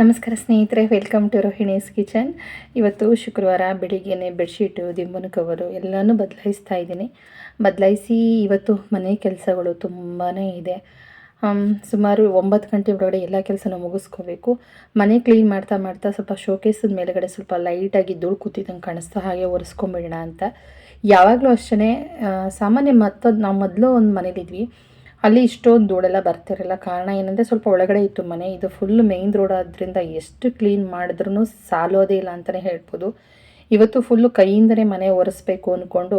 ನಮಸ್ಕಾರ ಸ್ನೇಹಿತರೆ welcome to Rohini's kitchen ಇವತ್ತು ಶುಕ್ರವಾರ ಬೆಳಿಗ್ಗೆನೆ ಬೆಡ್ಶೀಟು ದಿಂಬನ ಕವರು ಎಲ್ಲನೂ ಬದಲಾಯಿಸ್ತಾ ಇದ್ದೀನಿ. ಬದಲಾಯಿಸಿ ಇವತ್ತು ಮನೆ ಕೆಲಸಗಳು ತುಂಬಾ ಇದೆ. ಸುಮಾರು ಒಂಬತ್ತು ಗಂಟೆ ಒಳಗಡೆ ಎಲ್ಲ ಕೆಲಸನ ಮುಗಿಸ್ಕೋಬೇಕು. ಮನೆ ಕ್ಲೀನ್ ಮಾಡ್ತಾ ಮಾಡ್ತಾ ಸ್ವಲ್ಪ ಶೋಕೇಸದ ಮೇಲೆಗಡೆ ಸ್ವಲ್ಪ ಲೈಟಾಗಿ ಧೂಳು ಕೂತಿದ್ದಂಗೆ ಕಾಣಿಸ್ತಾ, ಹಾಗೆ ಒರೆಸ್ಕೊಂಬಿಡೋಣ ಅಂತ. ಯಾವಾಗಲೂ ಅಷ್ಟೇ ಸಾಮಾನ್ಯ ಮತ್ತೊಂದು ನಾವು ಮೊದಲು ಒಂದು ಮನೇಲಿದ್ವಿ. ಅಲ್ಲಿ ಇಷ್ಟೊಂದು ಧೂಳೆಲ್ಲ ಬರ್ತಿರಲ್ಲ ಕಾರಣ ಏನಂದರೆ ಸ್ವಲ್ಪ ಒಳಗಡೆ ಇತ್ತು ಮನೆ. ಇದು ಫುಲ್ ಮೇಯ್ನ್ ರೋಡ್ ಆದ್ದರಿಂದ ಎಷ್ಟು ಕ್ಲೀನ್ ಮಾಡಿದ್ರೂ ಸಾಲೋದೇ ಇಲ್ಲ ಅಂತಲೇ ಹೇಳ್ಬೋದು. ಇವತ್ತು ಫುಲ್ಲು ಕೈಯಿಂದಲೇ ಮನೆ ಒರೆಸ್ಬೇಕು ಅಂದ್ಕೊಂಡು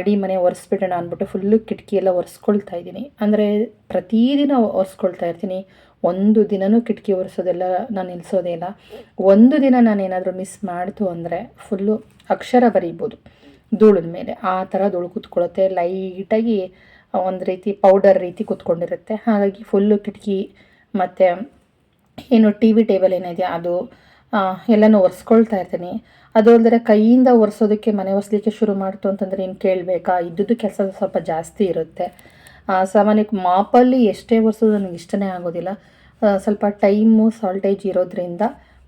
ಇಡೀ ಮನೆ ಒರೆಸ್ಬಿಡೋಣ ಅಂದ್ಬಿಟ್ಟು ಫುಲ್ಲು ಕಿಟಕಿ ಎಲ್ಲ ಒರೆಸ್ಕೊಳ್ತಾ ಇದ್ದೀನಿ. ಅಂದರೆ ಪ್ರತಿದಿನ ಒರೆಸ್ಕೊಳ್ತಾ ಇರ್ತೀನಿ. ಒಂದು ದಿನವೂ ಕಿಟಕಿ ಒರೆಸೋದೆಲ್ಲ ನಾನು ನಿಲ್ಲಿಸೋದೇ ಇಲ್ಲ. ಒಂದು ದಿನ ನಾನು ಏನಾದರೂ ಮಿಸ್ ಮಾಡ್ತು ಅಂದರೆ ಫುಲ್ಲು ಅಕ್ಷರ ಬರೀಬೋದು. ಧೂಳಿನ ಮೇಲೆ. ಆ ಥರ ಧೂಳು ಕೂತ್ಕೊಳ್ಳುತ್ತೆ. ಲೈಟಾಗಿ ಒಂದು ರೀತಿ ಪೌಡರ್ ರೀತಿ ಕೂತ್ಕೊಂಡಿರುತ್ತೆ. ಹಾಗಾಗಿ ಫುಲ್ಲು ಕಿಟಕಿ ಮತ್ತು ಏನು ಟಿ ವಿ ಟೇಬಲ್ ಏನಿದೆ ಅದು ಎಲ್ಲನೂ ಒರೆಸ್ಕೊಳ್ತಾ ಇರ್ತೀನಿ. ಅದು ಅಲ್ಲದೆ ಕೈಯಿಂದ ಒರೆಸೋದಕ್ಕೆ ಮನೆ ಒರೆಸ್ಲಿಕ್ಕೆ ಶುರು ಮಾಡ್ತು ಅಂತಂದರೆ ಏನು ಕೇಳಬೇಕಾ? ಇದ್ದದ್ದು ಕೆಲಸ ಸ್ವಲ್ಪ ಜಾಸ್ತಿ ಇರುತ್ತೆ. ಸಾಮಾನ್ಯಕ್ಕೆ ಮಾಪಲ್ಲಿ ಎಷ್ಟೇ ಒರೆಸೋದು ನನಗೆ ಇಷ್ಟನೇ ಆಗೋದಿಲ್ಲ. ಸ್ವಲ್ಪ ಟೈಮು ಸಾಲ್ಟೇಜ್ ಇರೋದ್ರಿಂದ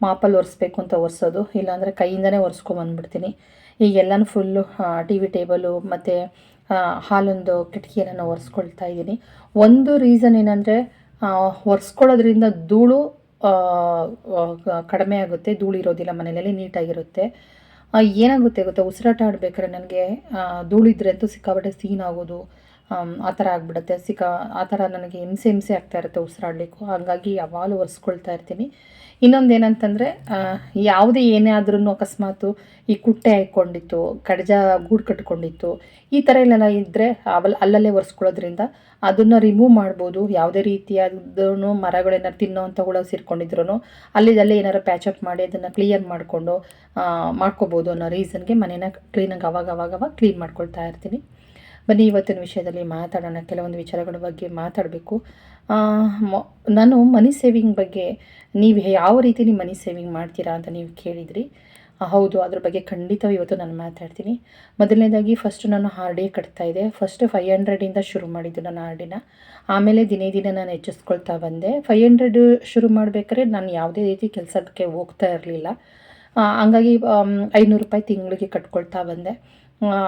ಮಾಪಲ್ಲಿ ಒರೆಸ್ಬೇಕು ಅಂತ ಒರೆಸೋದು. ಇಲ್ಲಾಂದರೆ ಕೈಯಿಂದನೇ ಒರೆಸ್ಕೊಂಬಂದ್ಬಿಡ್ತೀನಿ. ಈಗೆಲ್ಲನೂ ಫುಲ್ಲು ಟಿ ವಿ ಟೇಬಲು ಮತ್ತು ಹಾಲೊಂದು ಕಿಟಕಿಯನ್ನು ನಾನು ಒರೆಸ್ಕೊಳ್ತಾ ಇದ್ದೀನಿ. ಒಂದು ರೀಸನ್ ಏನಂದರೆ ಒರೆಸ್ಕೊಳ್ಳೋದ್ರಿಂದ ಧೂಳು ಕಡಿಮೆ ಆಗುತ್ತೆ, ಧೂಳು ಇರೋದಿಲ್ಲ ಮನೆಯಲ್ಲಿ, ನೀಟಾಗಿರುತ್ತೆ. ಏನಾಗುತ್ತೆ ಗೊತ್ತಾ, ಉಸಿರಾಟ ಆಡಬೇಕಾದ್ರೆ ನನಗೆ ಧೂಳಿದ್ರೆ ಅಂತೂ ಸಿಕ್ಕಾಪಟ್ಟೆ ಸೀನ್ ಆಗೋದು ಆ ಥರ ಆಗಿಬಿಡುತ್ತೆ. ಸಿಕ್ಕಾ, ಆ ಥರ ನನಗೆ ಹಿಂಸೆ ಹಿಂಸೆ ಆಗ್ತಾ ಇರುತ್ತೆ ಉಸಿರಾಡಲಿಕ್ಕೂ. ಹಾಗಾಗಿ ಯಾವಾಗಲೂ ಒರೆಸ್ಕೊಳ್ತಾ ಇರ್ತೀನಿ. ಇನ್ನೊಂದು ಏನಂತಂದರೆ ಯಾವುದೇ ಏನೇ ಆದ್ರೂ ಅಕಸ್ಮಾತು ಈ ಕುಟ್ಟೆ ಹಾಕ್ಕೊಂಡಿತ್ತು ಕಡಜ ಗೂಡು ಕಟ್ಕೊಂಡಿತ್ತು, ಈ ಥರ ಎಲ್ಲ ಇದ್ದರೆ ಅವಲ್, ಅಲ್ಲಲ್ಲೇ ಒರೆಸ್ಕೊಳ್ಳೋದ್ರಿಂದ ಅದನ್ನು ರಿಮೂವ್ ಮಾಡ್ಬೋದು. ಯಾವುದೇ ರೀತಿಯಾದೂ ಮರಗಳೇನಾರು ತಿನ್ನೋವಂಥ ಹುಳ ಸೇರ್ಕೊಂಡಿದ್ರು ಅಲ್ಲಿದಲ್ಲೇ ಏನಾರು ಪ್ಯಾಚಪ್ ಮಾಡಿ ಅದನ್ನು ಕ್ಲಿಯರ್ ಮಾಡಿಕೊಂಡು ಮಾಡ್ಕೋಬೋದು ಅನ್ನೋ ರೀಸನ್ಗೆ ಮನೇನ ಕ್ಲೀನಾಗಿ ಅವಾಗ ಅವಾಗ ಅವಾಗ ಕ್ಲೀನ್ ಮಾಡ್ಕೊಳ್ತಾ ಇರ್ತೀನಿ. ಬನ್ನಿ, ಇವತ್ತಿನ ವಿಷಯದಲ್ಲಿ ಮಾತಾಡೋಣ. ಕೆಲವೊಂದು ವಿಚಾರಗಳ ಬಗ್ಗೆ ಮಾತಾಡಬೇಕು. ನಾನು ಮನಿ ಸೇವಿಂಗ್ ಬಗ್ಗೆ ನೀವು ಯಾವ ರೀತಿ ನೀವು ಮನಿ ಸೇವಿಂಗ್ ಮಾಡ್ತೀರಾ ಅಂತ ನೀವು ಕೇಳಿದ್ರಿ. ಹೌದು, ಅದ್ರ ಬಗ್ಗೆ ಖಂಡಿತ ಇವತ್ತು ನಾನು ಮಾತಾಡ್ತೀನಿ. ಮೊದಲನೇದಾಗಿ ಫಸ್ಟ್ ನಾನು ಆರ್ ಡಿ ಕಟ್ತಾ ಇದ್ದೆ. ಫಸ್ಟ್ ಫೈವ್ ಹಂಡ್ರೆಡಿಂದ ಶುರು ಮಾಡಿದ್ದು ನಾನು ಆರ್ ಡಿನ ಆಮೇಲೆ ದಿನೇ ದಿನ ನಾನು ಹೆಚ್ಚಿಸ್ಕೊಳ್ತಾ ಬಂದೆ. ಫೈವ್ ಹಂಡ್ರೆಡ್ ಶುರು ಮಾಡಬೇಕಾದ್ರೆ ನಾನು ಯಾವುದೇ ರೀತಿ ಕೆಲಸಕ್ಕೆ ಹೋಗ್ತಾ ಇರಲಿಲ್ಲ. ಹಂಗಾಗಿ ಐನೂರು ರೂಪಾಯಿ ತಿಂಗಳಿಗೆ ಕಟ್ಕೊಳ್ತಾ ಬಂದೆ.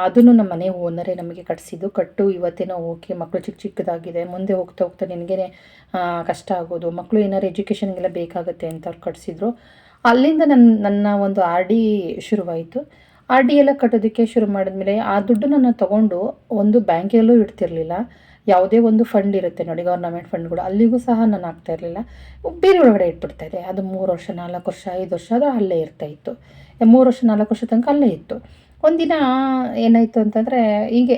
ಅದನ್ನು ನಮ್ಮ ಮನೆ ಓನರೇ ನಮಗೆ ಕಟ್ಸಿದ್ದು. ಕಟ್ಟು ಇವತ್ತೇನೋ ಓಕೆ ಮಕ್ಕಳು ಚಿಕ್ಕ ಚಿಕ್ಕದಾಗಿದೆ. ಮುಂದೆ ಹೋಗ್ತಾ ಹೋಗ್ತಾ ನಿನಗೇನೆ ಕಷ್ಟ ಆಗೋದು. ಮಕ್ಕಳು ಏನಾರು ಎಜುಕೇಷನ್ಗೆಲ್ಲ ಬೇಕಾಗುತ್ತೆ ಅಂತ ಅವ್ರು ಕಟ್ಸಿದ್ರು. ಅಲ್ಲಿಂದ ನನ್ನ ನನ್ನ ಒಂದು ಆರ್ ಡಿ ಶುರುವಾಯಿತು. ಆರ್ ಡಿ ಎಲ್ಲ ಕಟ್ಟೋದಕ್ಕೆ ಶುರು ಮಾಡಿದ್ಮೇಲೆ ಆ ದುಡ್ಡನ್ನ ನಾನು ತೊಗೊಂಡು ಒಂದು ಬ್ಯಾಂಕಲ್ಲೂ ಇಡ್ತಿರ್ಲಿಲ್ಲ. ಯಾವುದೇ ಒಂದು ಫಂಡ್ ಇರುತ್ತೆ ನೋಡಿ, ಗೌರ್ನಮೆಂಟ್ ಫಂಡ್ಗಳು. ಅಲ್ಲಿಗೂ ಸಹ ನಾನು ಆಗ್ತಾ ಇರಲಿಲ್ಲ. ಬೇರೆ ಒಳಗಡೆ ಇಟ್ಬಿಡ್ತಾ ಇದ್ದೆ. ಅದು ಮೂರು ವರ್ಷ, ನಾಲ್ಕು ವರ್ಷ, ಐದು ವರ್ಷ ಅದು ಅಲ್ಲೇ ಇರ್ತಾ ಇತ್ತು. ಮೂರು ವರ್ಷ, ನಾಲ್ಕು ವರ್ಷ ತನಕ ಅಲ್ಲೇ ಇತ್ತು. ಒಂದಿನ ಏನಾಯಿತು ಅಂತಂದರೆ, ಹೀಗೆ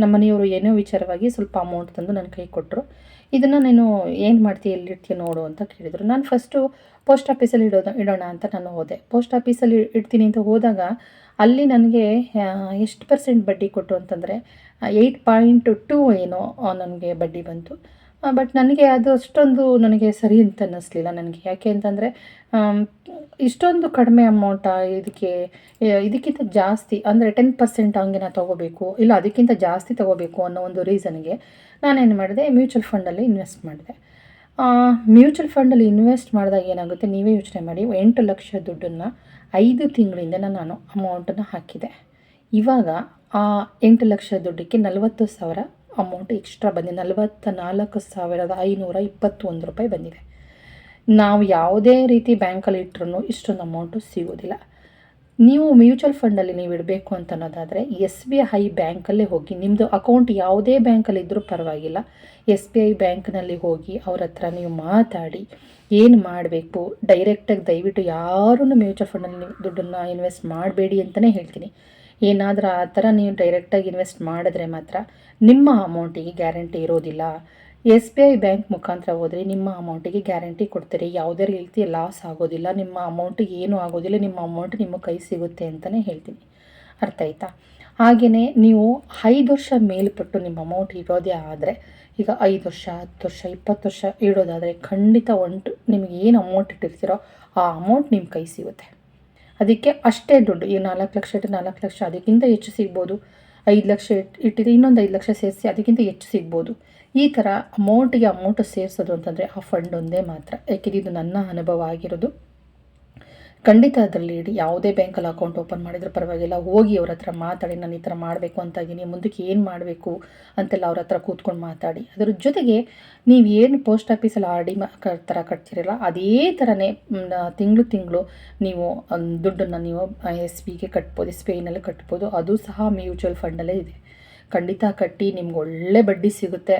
ನಮ್ಮ ಮನೆಯವರು ಏನೋ ವಿಚಾರವಾಗಿ ಸ್ವಲ್ಪ ಅಮೌಂಟ್ ತಂದು ನನ್ನ ಕೈ ಕೊಟ್ಟರು ಇದನ್ನು ನೀನು ಏನು ಮಾಡ್ತೀಯ ಎಲ್ಲಿಡ್ತೀಯ ನೋಡು ಅಂತ ಕೇಳಿದರು. ನಾನು ಫಸ್ಟು ಪೋಸ್ಟ್ ಆಫೀಸಲ್ಲಿ ಇಡೋದು, ಇಡೋಣ ಅಂತ ನಾನು ಹೋದೆ. ಪೋಸ್ಟ್ ಆಫೀಸಲ್ಲಿ ಇಡ್ತೀನಿ ಅಂತ ಹೋದಾಗ, ಅಲ್ಲಿ ನನಗೆ ಎಷ್ಟು ಪರ್ಸೆಂಟ್ ಬಡ್ಡಿ ಕೊಟ್ಟು ಅಂತಂದರೆ ಏಯ್ಟ್ ಪಾಯಿಂಟ್ ಟೂ ಏನೋ ನನಗೆ ಬಡ್ಡಿ ಬಂತು. ಬಟ್ ನನಗೆ ಅದು ಅಷ್ಟೊಂದು ನನಗೆ ಸರಿ ಅಂತ ಅನ್ನಿಸ್ಲಿಲ್ಲ ನನಗೆ. ಯಾಕೆ ಅಂತಂದರೆ ಇಷ್ಟೊಂದು ಕಡಿಮೆ ಅಮೌಂಟಾ ಇದಕ್ಕೆ ಇದಕ್ಕಿಂತ ಜಾಸ್ತಿ, ಅಂದರೆ ಟೆನ್ ಪರ್ಸೆಂಟ್ ಹಂಗೆ ನಾನು ತೊಗೋಬೇಕು, ಇಲ್ಲ ಅದಕ್ಕಿಂತ ಜಾಸ್ತಿ ತೊಗೋಬೇಕು ಅನ್ನೋ ಒಂದು ರೀಸನ್ಗೆ ನಾನೇನು ಮಾಡಿದೆ ಮ್ಯೂಚುವಲ್ ಫಂಡಲ್ಲಿ ಇನ್ವೆಸ್ಟ್ ಮಾಡಿದೆ. ಮ್ಯೂಚುವಲ್ ಫಂಡಲ್ಲಿ ಇನ್ವೆಸ್ಟ್ ಮಾಡಿದಾಗ ಏನಾಗುತ್ತೆ, ನೀವೇ ಯೋಚನೆ ಮಾಡಿ, ಎಂಟು ಲಕ್ಷ ದುಡ್ಡನ್ನು ಐದು ತಿಂಗಳಿಂದ ನಾನು ಅಮೌಂಟನ್ನು ಹಾಕಿದೆ. ಇವಾಗ ಆ ಎಂಟು ಲಕ್ಷ ದುಡ್ಡಕ್ಕೆ ನಲವತ್ತು ಸಾವಿರ ಅಮೌಂಟ್ ಎಕ್ಸ್ಟ್ರಾ ಬಂದಿದೆ. ನಲವತ್ತ ನಾಲ್ಕು ಸಾವಿರದ ಐನೂರ ಇಪ್ಪತ್ತೊಂದು ರೂಪಾಯಿ ಬಂದಿದೆ. ನಾವು ಯಾವುದೇ ರೀತಿ ಬ್ಯಾಂಕಲ್ಲಿ ಇಟ್ಟರೂ ಇಷ್ಟೊಂದು ಅಮೌಂಟು ಸಿಗೋದಿಲ್ಲ. ನೀವು ಮ್ಯೂಚುವಲ್ ಫಂಡಲ್ಲಿ ನೀವು ಇಡಬೇಕು ಅಂತ ಅನ್ನೋದಾದರೆ ಎಸ್ ಬಿ ಐ ಬ್ಯಾಂಕಲ್ಲೇ ಹೋಗಿ ನಿಮ್ಮದು ಅಕೌಂಟ್ ಯಾವುದೇ ಬ್ಯಾಂಕಲ್ಲಿ ಇದ್ದರೂ ಪರವಾಗಿಲ್ಲ. ಎಸ್ ಬಿ ಐ ಬ್ಯಾಂಕ್ನಲ್ಲಿ ಹೋಗಿ ಅವ್ರ ಹತ್ರ ನೀವು ಮಾತಾಡಿ, ಏನು ಮಾಡಬೇಕು? ಡೈರೆಕ್ಟಾಗಿ ದಯವಿಟ್ಟು ಯಾರೂ ಮ್ಯೂಚುವಲ್ ಫಂಡಲ್ಲಿ ನೀವು ದುಡ್ಡನ್ನು ಇನ್ವೆಸ್ಟ್ ಮಾಡಬೇಡಿ ಅಂತಲೇ ಹೇಳ್ತೀನಿ. ಏನಾದರೂ ಆ ಥರ ನೀವು ಡೈರೆಕ್ಟಾಗಿ ಇನ್ವೆಸ್ಟ್ ಮಾಡಿದ್ರೆ ಮಾತ್ರ ನಿಮ್ಮ ಅಮೌಂಟಿಗೆ ಗ್ಯಾರಂಟಿ ಇರೋದಿಲ್ಲ. ಎಸ್ ಬಿ ಐ ಬ್ಯಾಂಕ್ ಮುಖಾಂತರ ಹೋದರೆ ನಿಮ್ಮ ಅಮೌಂಟಿಗೆ ಗ್ಯಾರಂಟಿ ಕೊಡ್ತಾರೆ. ಯಾವುದೇ ರೀತಿ ಲಾಸ್ ಆಗೋದಿಲ್ಲ. ನಿಮ್ಮ ಅಮೌಂಟಿಗೆ ಏನೂ ಆಗೋದಿಲ್ಲ. ನಿಮ್ಮ ಅಮೌಂಟ್ ನಿಮ್ಮ ಕೈ ಸಿಗುತ್ತೆ ಅಂತಲೇ ಹೇಳ್ತೀನಿ. ಅರ್ಥ ಆಯ್ತಾ? ಹಾಗೆಯೇ ನೀವು ಐದು ವರ್ಷ ಮೇಲ್ಪಟ್ಟು ನಿಮ್ಮ ಅಮೌಂಟ್ ಇರೋದೇ ಆದರೆ, ಈಗ ಐದು ವರ್ಷ, ಹತ್ತು ವರ್ಷ, ಇಪ್ಪತ್ತು ವರ್ಷ ಇಡೋದಾದರೆ ಖಂಡಿತ ಒಂಟು ನಿಮಗೆ ಏನು ಅಮೌಂಟ್ ಇಟ್ಟಿರ್ತೀರೋ ಆ ಅಮೌಂಟ್ ನಿಮ್ಮ ಕೈ ಸಿಗುತ್ತೆ. ಅದಕ್ಕೆ ಅಷ್ಟೇ ದುಡ್ಡು. ಈ ನಾಲ್ಕು ಲಕ್ಷ ಇಟ್ಟು ನಾಲ್ಕು ಲಕ್ಷ, ಅದಕ್ಕಿಂತ ಹೆಚ್ಚು ಸಿಗ್ಬೋದು. ಐದು ಲಕ್ಷ ಇಟ್ಟು ಇಟ್ಟಿದ್ರೆ ಇನ್ನೊಂದು ಐದು ಲಕ್ಷ ಸೇರಿಸಿ ಅದಕ್ಕಿಂತ ಹೆಚ್ಚು ಸಿಗ್ಬೋದು. ಈ ಥರ ಅಮೌಂಟಿಗೆ ಅಮೌಂಟ್ ಸೇರಿಸೋದು ಅಂತಂದರೆ ಆ ಫಂಡ್ ಒಂದೇ ಮಾತ್ರ. ಯಾಕೆಂದರೆ ಇದು ನನ್ನ ಅನುಭವ ಆಗಿರೋದು. ಖಂಡಿತ ಅದರಲ್ಲಿ ಇಡಿ. ಯಾವುದೇ ಬ್ಯಾಂಕಲ್ಲಿ ಅಕೌಂಟ್ ಓಪನ್ ಮಾಡಿದ್ರೆ ಪರವಾಗಿಲ್ಲ. ಹೋಗಿ ಅವ್ರ ಹತ್ರ ಮಾತಾಡಿ, ನಾನು ಈ ಥರ ಮಾಡಬೇಕು ಅಂತ ಇದ್ದೀನಿ. ಮುಂದಕ್ಕೆ ಏನು ಮಾಡಬೇಕು? ಅಂತೆಲ್ಲ ಅವ್ರ ಹತ್ರ ಕೂತ್ಕೊಂಡು ಮಾತಾಡಿ. ಅದ್ರ ಜೊತೆಗೆ ನೀವು ಏನು ಪೋಸ್ಟ್ ಆಫೀಸಲ್ಲಿ ಆರ್ ಡಿ ಥರ ಕಟ್ತಿರಲ್ಲ, ಅದೇ ಥರನೇ ತಿಂಗಳು ತಿಂಗಳು ನೀವು ದುಡ್ಡನ್ನು ನೀವು ಎಸ್ ಬಿಗೆ ಕಟ್ಬೋದು ಎಸ್ ಕಟ್ಬೋದು. ಅದು ಸಹ ಮ್ಯೂಚುವಲ್ ಫಂಡಲ್ಲೇ ಇದೆ. ಖಂಡಿತ ಕಟ್ಟಿ, ನಿಮ್ಗೆ ಒಳ್ಳೆ ಬಡ್ಡಿ ಸಿಗುತ್ತೆ.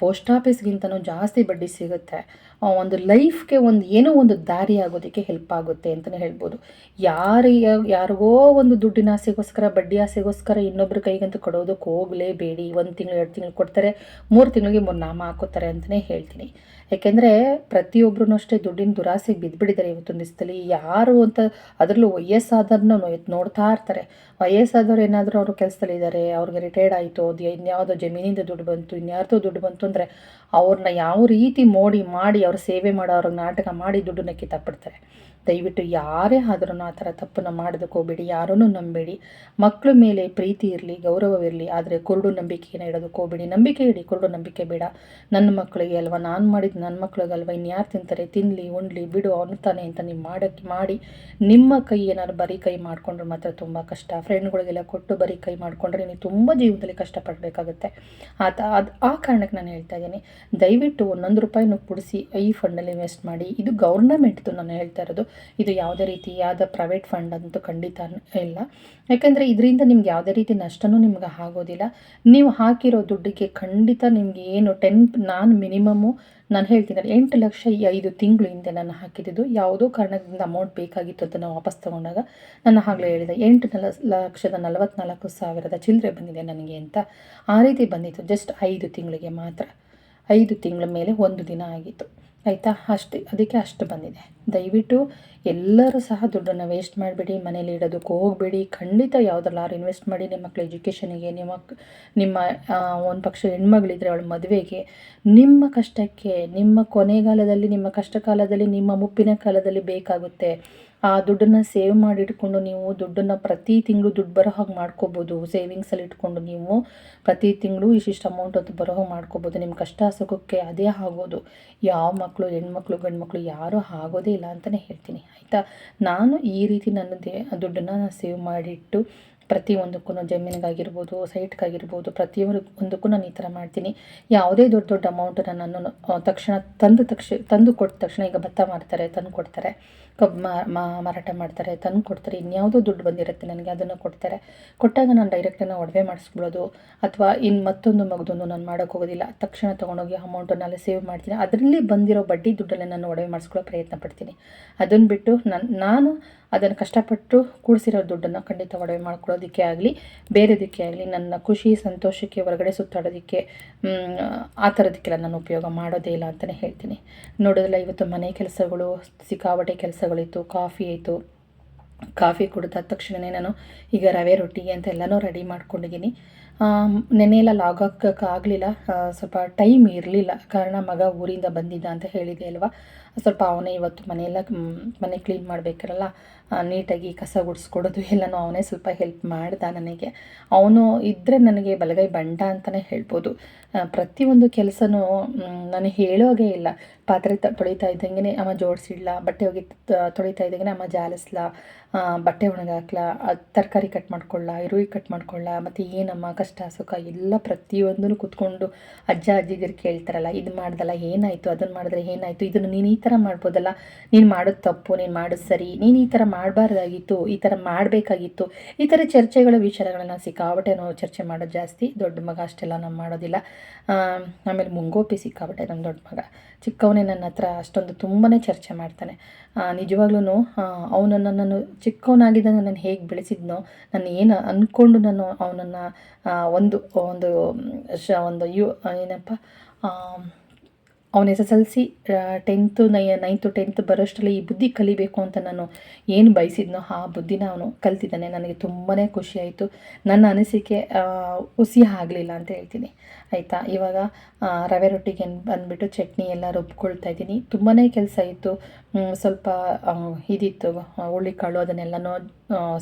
ಪೋಸ್ಟ್ ಆಫೀಸ್ಗಿಂತನೂ ಜಾಸ್ತಿ ಬಡ್ಡಿ ಸಿಗುತ್ತೆ. ಒಂದು ಲೈಫ್ಗೆ ಒಂದು ಏನೋ ಒಂದು ದಾರಿ ಆಗೋದಕ್ಕೆ ಹೆಲ್ಪ್ ಆಗುತ್ತೆ ಅಂತಲೇ ಹೇಳ್ಬೋದು. ಯಾರಿಗೆ ಯಾರಿಗೋ ಒಂದು ದುಡ್ಡಿನ ಆಸೆಗೋಸ್ಕರ, ಬಡ್ಡಿ ಆಸೆಗೋಸ್ಕರ ಇನ್ನೊಬ್ರ ಕೈಗಂತೂ ಕೊಡೋದಕ್ಕೆ ಹೋಗಲೇಬೇಡಿ. ಒಂದು ತಿಂಗಳು, ಎರಡು ತಿಂಗಳು ಕೊಡ್ತಾರೆ, ಮೂರು ತಿಂಗಳಿಗೆ ಮೂರು ನಾಮ ಹಾಕೋತಾರೆ ಅಂತಲೇ ಹೇಳ್ತೀನಿ. ಯಾಕೆಂದರೆ ಪ್ರತಿಯೊಬ್ಬರೂ ಅಷ್ಟೇ ದುಡ್ಡಿನ ದುರಾಸೆಗೆ ಬಿದ್ದುಬಿಡಿದ್ದಾರೆ ಇವತ್ತೊಂದು ದಿವಸದಲ್ಲಿ. ಯಾರು ಅಂತ ಅದರಲ್ಲೂ ವಯಸ್ಸಾದವ್ರನ್ನ ನೋಡ್ತಾ ಇರ್ತಾರೆ. ವಯಸ್ಸಾದವ್ರು ಏನಾದರೂ ಅವರು ಕೆಲಸದಲ್ಲಿದ್ದಾರೆ, ಅವ್ರಿಗೆ ರಿಟೈರ್ಡ್ ಆಯಿತು ಅದು ಇನ್ಯಾವುದೋ ಜಮೀನಿಂದ ದುಡ್ಡು ಬಂತು, ಇನ್ಯಾರ್ದೋ ದುಡ್ಡು ಬಂತು ಅಂದರೆ ಅವ್ರನ್ನ ಯಾವ ರೀತಿ ಮೋಡಿ ಮಾಡಿ ಅವ್ರ ಸೇವೆ ಮಾಡೋ ಅವ್ರಿಗೆ ನಾಟಕ ಮಾಡಿ ದುಡ್ಡನ್ನ ಕಿತ್ತಾಕ್ಬಿಡ್ತಾರೆ. ದಯವಿಟ್ಟು ಯಾರೇ ಆದ್ರೂ ಆ ಥರ ತಪ್ಪನ್ನು ಮಾಡೋದಕ್ಕೆ ಹೋಗಬೇಡಿ ಯಾರೂ ನಂಬೇಡಿ. ಮಕ್ಕಳ ಮೇಲೆ ಪ್ರೀತಿ ಇರಲಿ ಗೌರವವಿರಲಿ ಆದರೆ ಕುರುಡು ನಂಬಿಕೆಯನ್ನು ಇಡೋದಕ್ಕೆ ಹೋಗಬೇಡಿ. ನಂಬಿಕೆ ಇಡಿ, ಕುರುಡು ನಂಬಿಕೆ ಬೇಡ. ನನ್ನ ಮಕ್ಕಳಿಗೆ ಅಲ್ವಾ, ನಾನು ಮಾಡಿದ್ದು ನನ್ನ ಮಕ್ಳಿಗಲ್ವ ಇನ್ಯಾರು ತಿಂತಾರೆ? ತಿನ್ನಲಿ ಉಣ್ಲಿ, ಬಿಡು ಅನ್ನತಾನೆ ಅಂತ ನೀವು ಮಾಡೋಕ್ಕೆ ಮಾಡಿ ನಿಮ್ಮ ಕೈ ಏನಾದ್ರು ಬರೀ ಕೈ ಮಾಡಿಕೊಂಡ್ರೆ ಮಾತ್ರ ತುಂಬ ಕಷ್ಟ. ಫ್ರೆಂಡ್ಗಳಿಗೆಲ್ಲ ಕೊಟ್ಟು ಬರೀ ಕೈ ಮಾಡಿಕೊಂಡ್ರೆ ನೀವು ತುಂಬ ಜೀವನದಲ್ಲಿ ಕಷ್ಟಪಡಬೇಕಾಗುತ್ತೆ. ಆತ, ಅದು, ಆ ಕಾರಣಕ್ಕೆ ನಾನು ಹೇಳ್ತಾ ಇದ್ದೀನಿ. ದಯವಿಟ್ಟು ಒಂದೊಂದು ರೂಪಾಯಿನೂ ಕುಡಿಸಿ ಈ ಫಂಡಲ್ಲಿ ಇನ್ವೆಸ್ಟ್ ಮಾಡಿ. ಇದು ಗೌರ್ನಮೆಂಟ್ದು ನಾನು ಹೇಳ್ತಾ ಇರೋದು. ಇದು ಯಾವುದೇ ರೀತಿ ಯಾವುದೇ ಪ್ರೈವೇಟ್ ಫಂಡ್ ಅಂತೂ ಖಂಡಿತ ಇಲ್ಲ. ಯಾಕೆಂದರೆ ಇದರಿಂದ ನಿಮ್ಗೆ ಯಾವುದೇ ರೀತಿ ನಷ್ಟನೂ ನಿಮ್ಗೆ ಆಗೋದಿಲ್ಲ. ನೀವು ಹಾಕಿರೋ ದುಡ್ಡಿಗೆ ಖಂಡಿತ ನಿಮಗೆ ಏನು ಟೆನ್, ನಾನು ಮಿನಿಮಮ್ಮು ನಾನು ಹೇಳ್ತೀನಲ್ಲ ಎಂಟು ಲಕ್ಷ ಈ ಐದು ತಿಂಗಳು ಹಿಂದೆ ನಾನು ಹಾಕಿದ್ದು, ಯಾವುದೋ ಕಾರಣದಿಂದ ಅಮೌಂಟ್ ಬೇಕಾಗಿತ್ತು ಅದನ್ನು ವಾಪಸ್ ತೊಗೊಂಡಾಗ ನಾನು ಆಗಲೇ ಹೇಳಿದೆ. ಎಂಟು ನಲ, ಲಕ್ಷದ ನಲವತ್ತ್ನಾಲ್ಕು ಸಾವಿರದ ಚಿಲ್ಲರೆ ಬಂದಿದೆ ನನಗೆ ಅಂತ. ಆ ರೀತಿ ಬಂದಿತ್ತು ಜಸ್ಟ್ ಐದು ತಿಂಗಳಿಗೆ ಮಾತ್ರ. ಐದು ತಿಂಗಳ ಮೇಲೆ ಒಂದು ದಿನ ಆಗಿತ್ತು. ಆಯಿತಾ? ಅಷ್ಟು, ಅದಕ್ಕೆ ಅಷ್ಟು ಬಂದಿದೆ. ದಯವಿಟ್ಟು ಎಲ್ಲರೂ ಸಹ ದುಡ್ಡನ್ನು ವೇಸ್ಟ್ ಮಾಡಬೇಡಿ, ಮನೇಲಿ ಇಡೋದಕ್ಕೆ ಹೋಗಬೇಡಿ. ಖಂಡಿತ ಯಾವುದ್ರಲ್ಲಾರು ಇನ್ವೆಸ್ಟ್ ಮಾಡಿ ನಿಮ್ಮ ಮಕ್ಕಳ ಎಜುಕೇಷನಿಗೆ ನಿಮ್ಮ ನಿಮ್ಮ ಒಂದು ಪಕ್ಷ ಹೆಣ್ಮಗಳಿದ್ರೆ ಅವಳ ಮದುವೆಗೆ, ನಿಮ್ಮ ಕಷ್ಟಕ್ಕೆ, ನಿಮ್ಮ ಕೊನೆಗಾಲದಲ್ಲಿ, ನಿಮ್ಮ ಕಷ್ಟ ಕಾಲದಲ್ಲಿ ನಿಮ್ಮ ಮುಪ್ಪಿನ ಕಾಲದಲ್ಲಿ ಬೇಕಾಗುತ್ತೆ. ಆ ದುಡ್ಡನ್ನು ಸೇವ್ ಮಾಡಿ ಇಟ್ಕೊಂಡು ನೀವು ದುಡ್ಡನ್ನು ಪ್ರತಿ ತಿಂಗಳು ದುಡ್ಡು ಬರೋ ಹಾಗೆ ಮಾಡ್ಕೋಬೋದು. ಸೇವಿಂಗ್ಸಲ್ಲಿ ಇಟ್ಕೊಂಡು ನೀವು ಪ್ರತಿ ತಿಂಗಳು ಇಷ್ಟಿಷ್ಟು ಅಮೌಂಟ್ ಅಂತ ಬರೋ ಹಾಗೆ ಮಾಡ್ಕೋಬೋದು. ನಿಮ್ಮ ಕಷ್ಟ ಸುಖಕ್ಕೆ ಅದೇ ಆಗೋದು. ಯಾವ ಮಕ್ಕಳು ಹೆಣ್ಮಕ್ಳು ಗಂಡು ಮಕ್ಕಳು ಯಾರೂ ಆಗೋದೇ ಇಲ್ಲ ಅಂತಲೇ ಹೇಳ್ತೀನಿ. ಆಯಿತಾ? ನಾನು ಈ ರೀತಿ ನನ್ನ ದೇ, ದುಡ್ಡನ್ನು ನಾನು ಸೇವ್ ಮಾಡಿಟ್ಟು ಪ್ರತಿಯೊಂದಕ್ಕೂ ಜಮೀನಿಗಾಗಿರ್ಬೋದು, ಸೈಟ್ಗಾಗಿರ್ಬೋದು, ಪ್ರತಿಯೊಂದು ಒಂದಕ್ಕೂ ನಾನು ಈ ಥರ ಮಾಡ್ತೀನಿ. ಯಾವುದೇ ದೊಡ್ಡ ದೊಡ್ಡ ಅಮೌಂಟನ್ನು ನಾನು ತಕ್ಷಣ ತಂದು ತಕ್ಷಣ ತಂದು ಕೊಟ್ಟ ತಕ್ಷಣ ಈಗ ಭತ್ತ ಮಾಡ್ತಾರೆ ತಂದು ಕೊಡ್ತಾರೆ. ಕಬ್ಬು ಮಾರಾಟ ಮಾಡ್ತಾರೆ, ತಂದು ಕೊಡ್ತಾರೆ. ಇನ್ಯಾವುದೋ ದುಡ್ಡು ಬಂದಿರುತ್ತೆ ನನಗೆ ಅದನ್ನು ಕೊಡ್ತಾರೆ. ಕೊಟ್ಟಾಗ ನಾನು ಡೈರೆಕ್ಟನ್ನು ಒಡವೆ ಮಾಡಿಸ್ಬಿಡೋದು ಅಥವಾ ಇನ್ನು ಮತ್ತೊಂದು ಮಗದೊಂದು ನಾನು ಮಾಡೋಕ್ಕೋಗೋದಿಲ್ಲ ತಕ್ಷಣ ತೊಗೊಂಡೋಗಿ ಅಮೌಂಟನ್ನೆಲ್ಲ ಸೇವ್ ಮಾಡ್ತೀನಿ. ಅದರಲ್ಲಿ ಬಂದಿರೋ ಬಡ್ಡಿ ದುಡ್ಡಲ್ಲೇ ನಾನು ಒಡವೆ ಮಾಡಿಸ್ಕೊಳ್ಳೋ ಪ್ರಯತ್ನ ಪಡ್ತೀನಿ. ಅದನ್ನು ಬಿಟ್ಟು ನನ್ನ ನಾನು ಅದನ್ನು ಕಷ್ಟಪಟ್ಟು ಕೂಡಿಸಿರೋ ದುಡ್ಡನ್ನು ಖಂಡಿತ ಒಡವೆ ಮಾಡ್ಕೊಳ್ಳೋದಕ್ಕೆ ಆಗಲಿ ಬೇರೆದಕ್ಕೆ ಆಗಲಿ ನನ್ನ ಖುಷಿ, ಸಂತೋಷಕ್ಕೆ ಹೊರಗಡೆ ಸುತ್ತಾಡೋದಕ್ಕೆ ಆ ಥರದಕ್ಕೆಲ್ಲ ನಾನು ಉಪಯೋಗ ಮಾಡೋದೇ ಇಲ್ಲ ಅಂತಲೇ ಹೇಳ್ತೀನಿ. ನೋಡೋದಿಲ್ಲ ಇವತ್ತು ಮನೆ ಕೆಲಸಗಳು ಸಿಕ್ಕಾಬಟ್ಟೆ ಕೆಲಸಗಳಿತ್ತು, ಕಾಫಿ ಆಯಿತು. ಕಾಫಿ ಕುಡಿದಾದ ತಕ್ಷಣವೇ ನಾನು ಈಗ ರವೆ ರೊಟ್ಟಿ ಅಂತ ಎಲ್ಲನೂ ರೆಡಿ ಮಾಡ್ಕೊಂಡಿದ್ದೀನಿ. ನೆನೆಯೆಲ್ಲ ಲಾಗ್ ಆಗಲಿಲ್ಲ. ಸ್ವಲ್ಪ ಟೈಮ್ ಇರಲಿಲ್ಲ. ಕಾರಣ ಮಗ ಊರಿಂದ ಬಂದಿದ್ದ ಅಂತ ಹೇಳಿದೆ ಅಲ್ವಾ? ಸ್ವಲ್ಪ ಅವನೇ ಇವತ್ತು ಮನೆಯೆಲ್ಲ ಮನೆ ಕ್ಲೀನ್ ಮಾಡಬೇಕಿರಲ್ಲ ನೀಟಾಗಿ ಕಸ ಗುಡಿಸ್ಕೊಡೋದು ಎಲ್ಲನೂ ಅವನೇ ಸ್ವಲ್ಪ ಹೆಲ್ಪ್ ಮಾಡ್ದ ನನಗೆ. ಅವನು ಇದ್ದರೆ ನನಗೆ ಬಲಗೈ ಬಂಡ ಅಂತಲೇ ಹೇಳ್ಬೋದು. ಪ್ರತಿಯೊಂದು ಕೆಲಸನೂ ನಾನು ಹೇಳೋಗೇ ಇಲ್ಲ. ಪಾತ್ರೆ ತೊಳಿತಾ ಇದ್ದಂಗೆ ಅಮ್ಮ ಜೋಡಿಸಿಡ್ಲ, ಬಟ್ಟೆ ಹೋಗಿ ತೊಳಿತಾ ಇದ್ದಂಗೆ ಅಮ್ಮ ಜಾಲಿಸ್ಲ ಬಟ್ಟೆ ಒಣಗಾಕ್ಲ ತರಕಾರಿ ಕಟ್ ಮಾಡ್ಕೊಳ್ಳ ಈರುಳ್ಳಿ ಕಟ್ ಮಾಡ್ಕೊಳ್ಳ ಮತ್ತು ಏನಮ್ಮ ಕಷ್ಟ ಸುಖ ಎಲ್ಲ ಪ್ರತಿಯೊಂದನ್ನು ಕುತ್ಕೊಂಡು ಅಜ್ಜ ಅಜ್ಜಿದಿರು ಕೇಳ್ತಾರಲ್ಲ, ಇದು ಮಾಡ್ದಲ್ಲ, ಏನಾಯಿತು ಅದನ್ನು ಮಾಡಿದ್ರೆ ಏನಾಯಿತು, ಇದನ್ನು ನೀನು ಈ ಥರ ಮಾಡ್ಬೋದಲ್ಲ? ನೀನು ಮಾಡೋದು ತಪ್ಪು, ನೀನು ಮಾಡೋದು ಸರಿ, ನೀನು ಈ ಥರ ಮಾಡಬಾರ್ದಾಗಿತ್ತು, ಈ ಥರ ಮಾಡಬೇಕಾಗಿತ್ತು, ಈ ಥರ ಚರ್ಚೆಗಳ ವಿಚಾರಗಳನ್ನ ಸಿಕ್ಕಾಬಟ್ಟೆ ನಾವು ಚರ್ಚೆ ಮಾಡೋದು ಜಾಸ್ತಿ, ದೊಡ್ಡ ಮಗ ಅಷ್ಟೆಲ್ಲ ನಾನು ಮಾಡೋದಿಲ್ಲ. ಆಮೇಲೆ ಮುಂಗೋಪಿ ಸಿಕ್ಕಾಬಟ್ಟೆ ನಮ್ಮ ದೊಡ್ಡ ಮಗ. ಚಿಕ್ಕವನೇ ನನ್ನ ಹತ್ರ ಅಷ್ಟೊಂದು ತುಂಬಾ ಚರ್ಚೆ ಮಾಡ್ತಾನೆ. ನಿಜವಾಗ್ಲೂ ಅವನನ್ನು ನಾನು ಚಿಕ್ಕವನಾಗಿದ್ದ ನಾನು ಹೇಗೆ ಬೆಳೆಸಿದ್ನೋ, ನಾನು ಏನು ಅಂದ್ಕೊಂಡು ನಾನು ಅವನನ್ನು ಒಂದು ಒಂದು, ಶ, ಒಂದು ಯು, ಏನಪ್ಪ ಅವನ S S L C tenth ನೈ ನೈನ್ತು ಟೆಂತ್ ಬರೋಷ್ಟರಲ್ಲಿ ಈ ಬುದ್ಧಿ ಕಲಿಬೇಕು ಅಂತ ನಾನು ಏನು ಬಯಸಿದ್ನೋ ಆ ಬುದ್ಧಿನ ಅವನು ಕಲ್ತಿದ್ದಾನೆ. ನನಗೆ ತುಂಬಾ ಖುಷಿಯಾಯಿತು ನನ್ನ ಅನಿಸಿಕೆ ಹುಸಿ ಆಗಲಿಲ್ಲ ಅಂತ ಹೇಳ್ತೀನಿ. ಆಯಿತಾ? ಇವಾಗ ರವೆ ರೊಟ್ಟಿಗೆ ಬಂದುಬಿಟ್ಟು ಚಟ್ನಿ ಎಲ್ಲ ರುಬ್ಕೊಳ್ತಾ ಇದ್ದೀನಿ. ತುಂಬಾ ಕೆಲಸ ಇತ್ತು. ಸ್ವಲ್ಪ ಇದಿತ್ತು ಹುಳಿಕಾಳು ಅದನ್ನೆಲ್ಲನೂ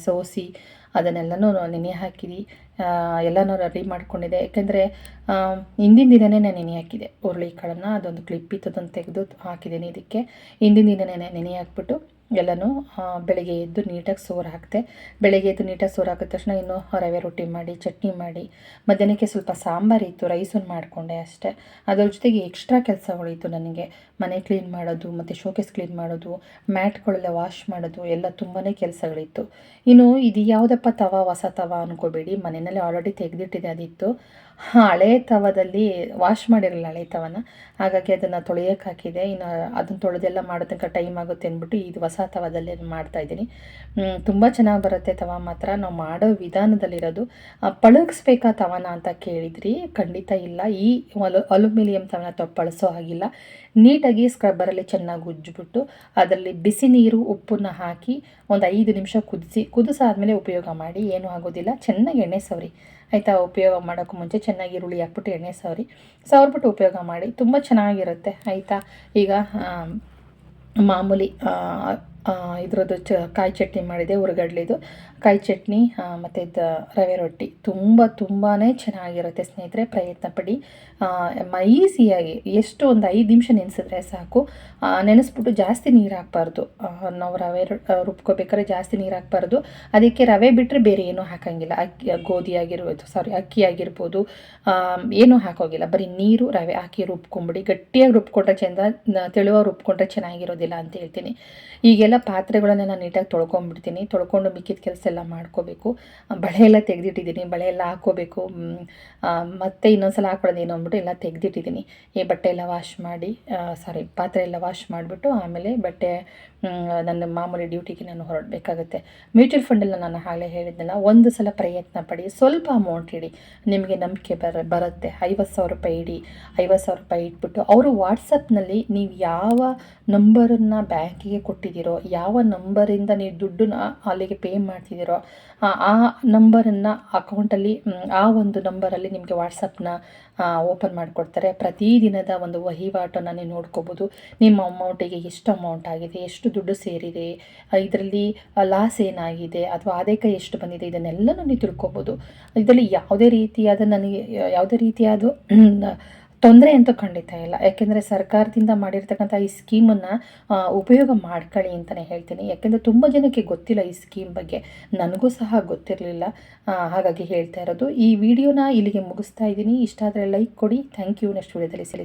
ಸೋಸಿ ಅದನ್ನೆಲ್ಲನೂ ನೆನೆ ಹಾಕಿದಿ ಎಲ್ಲನೂ ರೆಡಿ ಮಾಡಿಕೊಂಡಿದ್ದೆ ಯಾಕೆಂದರೆ ಹಿಂದಿನ ದಿನವೇ ನಾನು ನೆನೆ ಹಾಕಿದೆ. ಹುರುಳಿಕಾಳನ್ನು ಅದೊಂದು ಕ್ಲಿಪ್ ಅದನ್ನು ತೆಗೆದು ಹಾಕಿದ್ದೀನಿ ಇದಕ್ಕೆ. ಹಿಂದಿನ ದಿನವೇ ನೆನೆ ಹಾಕ್ಬಿಟ್ಟು ಎಲ್ಲನೂ ಬೆಳಗ್ಗೆ ಎದ್ದು ನೀಟಾಗಿ ಸೋರು ಹಾಕಿದೆ ಬೆಳಗ್ಗೆ ಎದ್ದು ನೀಟಾಗಿ ಸೋರು ಹಾಕಿದ ತಕ್ಷಣ ಇನ್ನು ರವೆ ರೊಟ್ಟಿ ಮಾಡಿ, ಚಟ್ನಿ ಮಾಡಿ, ಮಧ್ಯಾಹ್ನಕ್ಕೆ ಸ್ವಲ್ಪ ಸಾಂಬಾರು ಇತ್ತು, ರೈಸನ್ನು ಮಾಡಿಕೊಂಡೆ ಅಷ್ಟೇ. ಅದರ ಜೊತೆಗೆ ಎಕ್ಸ್ಟ್ರಾ ಕೆಲಸಗಳಿತ್ತು ನನಗೆ. ಮನೆ ಕ್ಲೀನ್ ಮಾಡೋದು, ಮತ್ತು ಶೋಕೇಸ್ ಕ್ಲೀನ್ ಮಾಡೋದು, ಮ್ಯಾಟ್ಗಳೆಲ್ಲ ವಾಶ್ ಮಾಡೋದು, ಎಲ್ಲ ತುಂಬಾ ಕೆಲಸಗಳಿತ್ತು. ಇನ್ನು ಇದು ಯಾವುದಪ್ಪ ತವ, ಹೊಸ ತವ ಅಂದ್ಕೋಬೇಡಿ ಮನೆಯಲ್ಲಿ ಆಲ್ರೆಡಿ ತೆಗೆದಿಟ್ಟಿದೆ ಅದಿತ್ತು. ಹಳೆ ತವದಲ್ಲಿ ವಾಶ್ ಮಾಡಿರಲಿಲ್ಲ ಹಳೆ ತವನ. ಹಾಗಾಗಿ ಅದನ್ನು ತೊಳೆಯೋಕೆ ಹಾಕಿದೆ. ಇನ್ನು ಅದನ್ನು ತೊಳೆದೆಲ್ಲ ಮಾಡೋ ತನಕ ಟೈಮ್ ಆಗುತ್ತೆ ಅಂದ್ಬಿಟ್ಟು ಇದು ಹೊಸ ತವದಲ್ಲಿ ಮಾಡ್ತಾಯಿದ್ದೀನಿ ತುಂಬ ಚೆನ್ನಾಗಿ ಬರುತ್ತೆ ತವ ಮಾತ್ರ. ನಾವು ಮಾಡೋ ವಿಧಾನದಲ್ಲಿರೋದು ಪಳಗಿಸ್ಬೇಕಾ ತವನ ಅಂತ ಕೇಳಿದ್ರಿ. ಖಂಡಿತ ಇಲ್ಲ. ಈ ಅಲು ತವನ ತ ಬಳಸೋ ಹಾಗಿಲ್ಲ. ನೀಟಾಗಿ ಸ್ಕ್ರಬ್ಬರಲ್ಲಿ ಚೆನ್ನಾಗಿ ಉಜ್ಜಿಬಿಟ್ಟು, ಅದರಲ್ಲಿ ಬಿಸಿ ನೀರು, ಉಪ್ಪನ್ನು ಹಾಕಿ ಒಂದು ಐದು ನಿಮಿಷ ಕುದಿಸಿ, ಕುದಿಸಾದ್ಮೇಲೆ ಉಪಯೋಗ ಮಾಡಿ. ಏನೂ ಆಗೋದಿಲ್ಲ. ಚೆನ್ನಾಗಿ ಎಣ್ಣೆ ಸವರಿ. ಆಯಿತಾ? ಉಪಯೋಗ ಮಾಡೋಕ್ಕೂ ಮುಂಚೆ ಚೆನ್ನಾಗಿ ಈರುಳ್ಳಿ ಹಾಕ್ಬಿಟ್ಟು ಎಣ್ಣೆ ಸವರಿ. ಸವರ್ಬಿಟ್ಟು ಉಪಯೋಗ ಮಾಡಿ. ತುಂಬ ಚೆನ್ನಾಗಿರುತ್ತೆ. ಆಯಿತಾ? ಈಗ ಮಾಮೂಲಿ ಇದ್ರದ್ದು ಚ ಕಾಯಿ ಚಟ್ನಿ ಮಾಡಿದೆ ಹುರ್ಗಡ್ಲಿದು ಕಾಯಿ ಚಟ್ನಿ ಮತ್ತು ಇದು ರವೆ ರೊಟ್ಟಿ ತುಂಬ ತುಂಬಾ ಚೆನ್ನಾಗಿರುತ್ತೆ ಸ್ನೇಹಿತರೆ, ಪ್ರಯತ್ನ ಪಡಿ. ಈಸಿಯಾಗಿ ಎಷ್ಟು ಒಂದು ಐದು ನಿಮಿಷ ನೆನೆಸಿದ್ರೆ ಸಾಕು. ನೆನೆಸ್ಬಿಟ್ಟು ಜಾಸ್ತಿ ನೀರು ಹಾಕ್ಬಾರ್ದು. ನಾವು ರವೆ ರುಬ್ಕೋಬೇಕಾದ್ರೆ ಜಾಸ್ತಿ ನೀರು ಹಾಕ್ಬಾರ್ದು. ಅದಕ್ಕೆ ರವೆ ಬಿಟ್ಟರೆ ಬೇರೆ ಏನೂ ಹಾಕೋಂಗಿಲ್ಲ. ಅಕ್ಕಿ ಗೋಧಿ ಆಗಿರ್ಬೋದು ಸಾರಿ ಅಕ್ಕಿ ಆಗಿರ್ಬೋದು ಏನೂ ಹಾಕೋಗಿಲ್ಲ. ಬರೀ ನೀರು, ರವೆ ಹಾಕಿ ರುಬ್ಕೊಂಬಿಡಿ. ಗಟ್ಟಿಯಾಗಿ ರುಬ್ಕೊಂಡ್ರೆ ಚೆಂದ ತೆಳುವಾಗಿ ರುಬ್ಕೊಂಡ್ರೆ ಚೆನ್ನಾಗಿರೋದಿಲ್ಲ ಅಂತ ಹೇಳ್ತೀನಿ. ಈಗೆಲ್ಲ ಪಾತ್ರೆಗಳನ್ನ ನಾನು ನೀಟಾಗಿ ತೊಳ್ಕೊಂಬಿಡ್ತೀನಿ. ತೊಳ್ಕೊಂಡು ಮಿಕ್ಕಿದ ಕೆಲಸ ಎಲ್ಲ ಮಾಡ್ಕೋಬೇಕು. ಬಳೆ ಎಲ್ಲ ತೆಗೆದಿಟ್ಟಿದ್ದೀನಿ. ಬಳೆ ಎಲ್ಲ ಹಾಕ್ಕೋಬೇಕು. ಮತ್ತೆ ಇನ್ನೊಂದ್ಸಲ ಸಲ ಹಾಕೊಳ್ಳೋದೇನು ಅಂದ್ಬಿಟ್ಟು ಎಲ್ಲ ತೆಗೆದಿಟ್ಟಿದ್ದೀನಿ. ಈ ಬಟ್ಟೆ ಎಲ್ಲ ವಾಶ್ ಮಾಡಿ ಸಾರಿ ಪಾತ್ರೆ ಎಲ್ಲ ವಾಶ್ ಮಾಡಿಬಿಟ್ಟು ಆಮೇಲೆ ಬಟ್ಟೆ ನನ್ನ ಮಾಮೂಲಿ ಡ್ಯೂಟಿಗೆ ನಾನು ಹೊರಡಬೇಕಾಗುತ್ತೆ. ಮ್ಯೂಚುವಲ್ ಫಂಡಲ್ಲಿ ನಾನು ಹಾಗೆ ಹೇಳಿದ್ನಲ್ಲ, ಒಂದು ಸಲ ಪ್ರಯತ್ನ ಪಡಿ, ಸ್ವಲ್ಪ ಅಮೌಂಟ್ ಇಡಿ. ನಿಮಗೆ ನಂಬಿಕೆ ಬರ, ಬರುತ್ತೆ. ಐವತ್ತು ಸಾವಿರ ರೂಪಾಯಿ ಇಡಿ. ಐವತ್ತು ಸಾವಿರ ರೂಪಾಯಿ ಇಟ್ಬಿಟ್ಟು, ಅವರು ವಾಟ್ಸಪ್ನಲ್ಲಿ ನೀವು ಯಾವ ನಂಬರನ್ನು ಬ್ಯಾಂಕಿಗೆ ಕೊಟ್ಟಿದ್ದೀರೋ, ಯಾವ ನಂಬರಿಂದ ನೀವು ದುಡ್ಡನ್ನ ಅಲ್ಲಿಗೆ ಪೇ ಮಾಡ್ತಿದ್ದೀರೋ, ಆ ನಂಬರನ್ನು ಅಕೌಂಟಲ್ಲಿ ಆ ಒಂದು ನಂಬರಲ್ಲಿ ನಿಮಗೆ ವಾಟ್ಸಪ್ನ ಓಪನ್ ಮಾಡಿಕೊಡ್ತಾರೆ. ಪ್ರತಿದಿನದ ಒಂದು ವಹಿವಾಟನ್ನು ನೀವು ನೋಡ್ಕೋಬೋದು. ನಿಮ್ಮ ಅಮೌಂಟಿಗೆ ಎಷ್ಟು ಅಮೌಂಟ್ ಆಗಿದೆ, ಎಷ್ಟು ದುಡ್ಡು ಸೇರಿದೆ ಇದರಲ್ಲಿ ಲಾಸ್ ಏನಾಗಿದೆ ಅಥವಾ ಆದಾಯ ಎಷ್ಟು ಬಂದಿದೆ ಇದನ್ನೆಲ್ಲನೂ ನೀವು ತಿಳ್ಕೊಬೋದು. ಇದರಲ್ಲಿ ಯಾವುದೇ ರೀತಿಯಾದ ನನಗೆ, ಯಾವುದೇ ರೀತಿಯಾದ ತೊಂದರೆ ಅಂತೂ ಖಂಡಿತ ಇಲ್ಲ. ಯಾಕೆಂದರೆ ಸರ್ಕಾರದಿಂದ ಮಾಡಿರ್ತಕ್ಕಂಥ ಈ ಸ್ಕೀಮನ್ನು ಉಪಯೋಗ ಮಾಡ್ಕೊಳ್ಳಿ ಅಂತಲೇ ಹೇಳ್ತೀನಿ. ಯಾಕೆಂದರೆ ತುಂಬ ಜನಕ್ಕೆ ಗೊತ್ತಿಲ್ಲ ಈ ಸ್ಕೀಮ್ ಬಗ್ಗೆ. ನನಗೂ ಸಹ ಗೊತ್ತಿರಲಿಲ್ಲ. ಹಾಗಾಗಿ ಹೇಳ್ತಾ ಇರೋದು. ಈ ವಿಡಿಯೋನ ಇಲ್ಲಿಗೆ ಮುಗಿಸ್ತಾ ಇದ್ದೀನಿ. ಇಷ್ಟ ಆದರೆ ಲೈಕ್ ಕೊಡಿ. Thank you. ನೆಕ್ಸ್ಟ್ ವಿಡಿಯೋದಲ್ಲಿ ಸಲ್ಲಿಸಿ